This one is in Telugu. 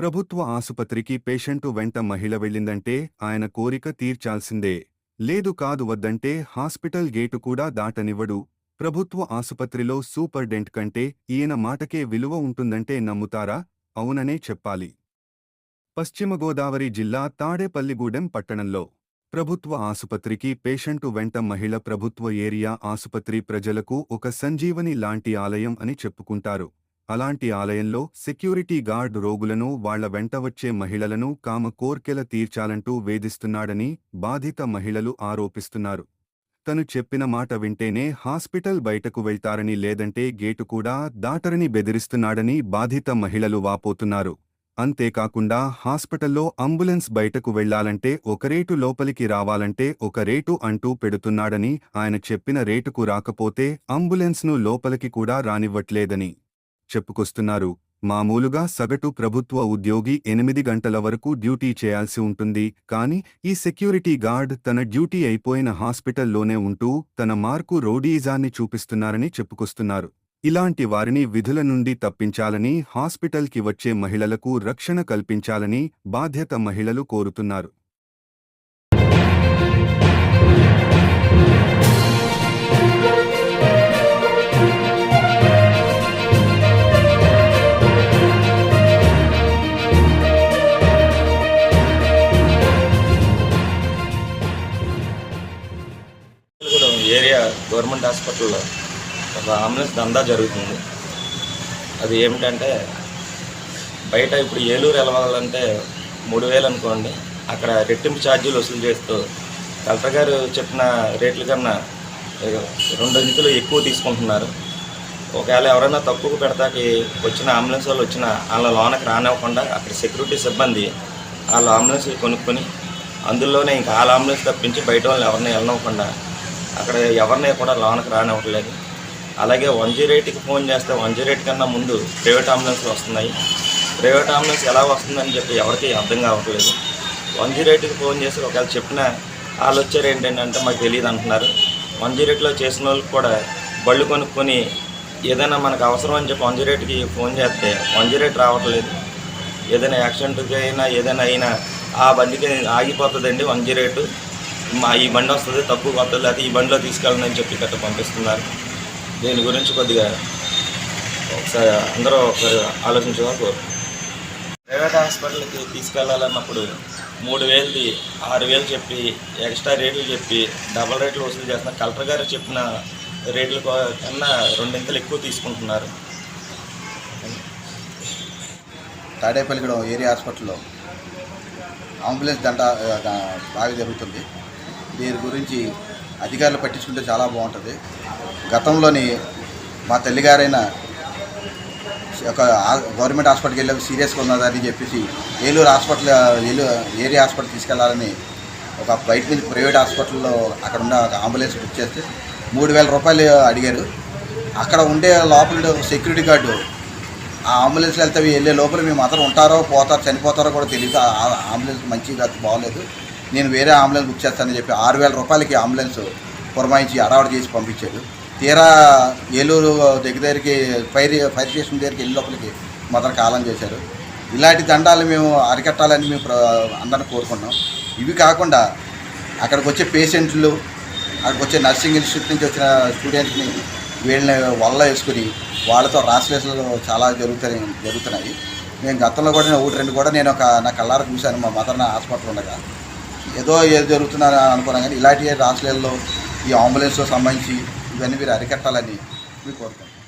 ప్రభుత్వ ఆసుపత్రికి పేషెంటు వెంట మహిళ వెళ్ళిందంటే ఆయన కోరిక తీర్చాల్సిందే. లేదు కాదు వద్దంటే హాస్పిటల్ గేటు కూడా దాటనివ్వడు. ప్రభుత్వ ఆసుపత్రిలో సూపర్డెంట్ కంటే ఈయన మాటకే విలువ ఉంటుందంటే నమ్ముతారా? అవుననే చెప్పాలి. పశ్చిమ గోదావరి జిల్లా తాడేపల్లిగూడెం పట్టణంలో ప్రభుత్వ ఆసుపత్రికి పేషెంటు వెంట మహిళ ప్రభుత్వ ఏరియా ఆసుపత్రి ప్రజలకు ఒక సంజీవని లాంటి ఆలయం అని చెప్పుకుంటారు. అలాంటి ఆలయంలో సెక్యూరిటీ గార్డ్ రోగులను వాళ్ళ వెంట వచ్చే మహిళలను కామ కోర్కెల తీర్చాలంటూ వేధిస్తున్నాడని బాధిత మహిళలు ఆరోపిస్తున్నారు. తను చెప్పిన మాట వింటేనే హాస్పిటల్ బయటకు వెళ్తారని లేదంటే గేటు కూడా దాటరని బెదిరిస్తున్నాడని బాధిత మహిళలు వాపోతున్నారు. అంతేకాకుండా హాస్పిటల్లో అంబులెన్స్ బయటకు వెళ్ళాలంటే ఒక రేటు లోపలికి రావాలంటే ఒక రేటు అంటూ పెడుతున్నాడని ఆయన చెప్పిన రేటుకు రాకపోతే అంబులెన్స్ను లోపలికి కూడా రానివ్వట్లేదని. చెప్పుకొస్తున్నారు. మామూలుగా సగటు ప్రభుత్వ ఉద్యోగి ఎనిమిది గంటల వరకు డ్యూటీ చేయాల్సి ఉంటుంది. కానీ ఈ సెక్యూరిటీ గార్డ్ తన డ్యూటీ అయిపోయిన హాస్పిటల్లోనే ఉంటూ తన మార్కు రోడీజాన్ని చూపిస్తున్నారని చెప్పుకొస్తున్నారు. ఇలాంటి వారిని విధుల నుండి తప్పించాలని హాస్పిటల్కి వచ్చే మహిళలకు రక్షణ కల్పించాలని బాధ్యత మహిళలు కోరుతున్నారు. గవర్నమెంట్ హాస్పిటల్లో ఒక అంబులెన్స్ దందా జరుగుతుంది. అది ఏమిటంటే బయట ఇప్పుడు ఏలూరు వెళ్ళాలంటే మూడు వేలు అనుకోండి అక్కడ రెట్టింపు ఛార్జీలు వసూలు చేస్తూ కలెక్టర్ గారు చెప్పిన రేట్ల కన్నా రెండు రెండొంతులు ఎక్కువ తీసుకుంటున్నారు. ఒకవేళ ఎవరైనా తక్కువ పెడతాకి వచ్చిన అంబులెన్స్ వాళ్ళు వచ్చిన వాళ్ళ లోనకి రానివ్వకుండా అక్కడ సెక్యూరిటీ సిబ్బంది వాళ్ళ అంబులెన్స్ కొనుక్కొని అందులోనే ఇంకా వాళ్ళ అంబులెన్స్ తప్పించి బయట వాళ్ళని ఎవరిని వెళ్ళనివ్వకుండా అక్కడ ఎవరిని కూడా లోనకి రానివ్వట్లేదు. అలాగే వన్ జీరో ఎయిట్కి ఫోన్ చేస్తే వన్ జీరో ఎయిట్ కన్నా ముందు ప్రైవేట్ అంబులెన్స్లు వస్తున్నాయి. ప్రైవేట్ అంబులెన్స్ ఎలా వస్తుందని చెప్పి ఎవరికి అర్థం కావట్లేదు. వన్ జీరో ఎయిట్కి ఫోన్ చేసి ఒకవేళ చెప్పినా వాళ్ళు వచ్చారు ఏంటంటే మాకు తెలియదు అంటున్నారు. వన్ జీరో ఎయిట్లో చేసిన వాళ్ళకి కూడా బళ్ళు కొనుక్కొని ఏదైనా మనకు అవసరం అని చెప్పి వన్ జీరో ఎయిట్కి ఫోన్ చేస్తే వన్ జీరో ఎయిట్ రావట్లేదు. ఏదైనా యాక్సిడెంట్కి అయినా ఏదైనా అయినా ఆ బండికి ఆగిపోతుందండి వన్ జీరో ఎయిట్. మా ఈ బండి వస్తుంది తక్కువ వస్తుంది లేకపోతే ఈ బండిలో తీసుకెళ్ళండి అని చెప్పి గట్ట పంపిస్తున్నారు. దీని గురించి కొద్దిగా ఒకసారి అందరూ ఒకసారి ఆలోచించగా కోరు ప్రైవేట్ హాస్పిటల్కి తీసుకెళ్ళాలన్నప్పుడు మూడు వేలది ఆరు వేలు చెప్పి ఎక్స్ట్రా రేట్లు చెప్పి డబల్ రేట్లు వసూలు చేస్తున్నారు. కలెక్టర్ గారు చెప్పిన రేట్ల కన్నా రెండింతలు ఎక్కువ తీసుకుంటున్నారు. తాడేపల్లిగూడెం ఏరియా హాస్పిటల్లో అంబులెన్స్ దంట బాగా జరుగుతుంది. దీని గురించి అధికారులు పట్టించుకుంటే చాలా బాగుంటుంది. గతంలోని మా తల్లిగారైన ఒక గవర్నమెంట్ హాస్పిటల్కి వెళ్ళి సీరియస్గా ఉన్నదని చెప్పేసి Eluru hospital Eluru area hospital తీసుకెళ్ళాలని ఒక బయట నుంచి ప్రైవేట్ హాస్పిటల్లో అక్కడ ఉన్న ఒక అంబులెన్స్ బుక్ చేస్తే మూడు వేల రూపాయలు అడిగారు. అక్కడ ఉండే లోపల సెక్యూరిటీ గార్డు ఆ అంబులెన్స్లో వెళ్తే వెళ్ళే లోపల మేము అందరూ ఉంటారో పోతారో చనిపోతారో కూడా తెలియదు ఆ ఆ అంబులెన్స్ మంచిగా బాగోలేదు. నేను వేరే అంబులెన్స్ బుక్ చేస్తానని చెప్పి ఆరు వేల రూపాయలకి అంబులెన్స్ పురమాయించి అడావడి చేసి పంపించాడు. తీరా ఏలూరు దగ్గర దగ్గరికి ఫైర్ ఫైర్ స్టేషన్ దగ్గరికి వెళ్ళి లోపలికి మొదలు కాలం చేశారు ఇలాంటి దండాలు మేము అరికట్టాలని మేము ప్ర- కోరుకున్నాం. ఇవి కాకుండా అక్కడికి వచ్చే పేషెంట్లు అక్కడికి వచ్చే నర్సింగ్ ఇన్స్టిట్యూట్ నుంచి వచ్చిన స్టూడెంట్స్ని వీళ్ళని వల్ల వేసుకుని వాళ్ళతో రాసలేసలు చాలా జరుగుతాయి జరుగుతున్నాయి. నేను గతంలో కూడా ఒకటి రెండు కూడా నేను ఒక నా కళ్ళారా చూశాను. మా మదర్ నా హాస్పిటల్ ఉండగా ఏదో ఏదో జరుగుతుందని అనుకున్నాం కానీ ఇలాంటి రాష్ట్రాల్లో ఈ అంబులెన్స్తో సంబంధించి ఇవన్నీ మీరు అరికట్టాలని మీకు కోరుకుంటున్నాను.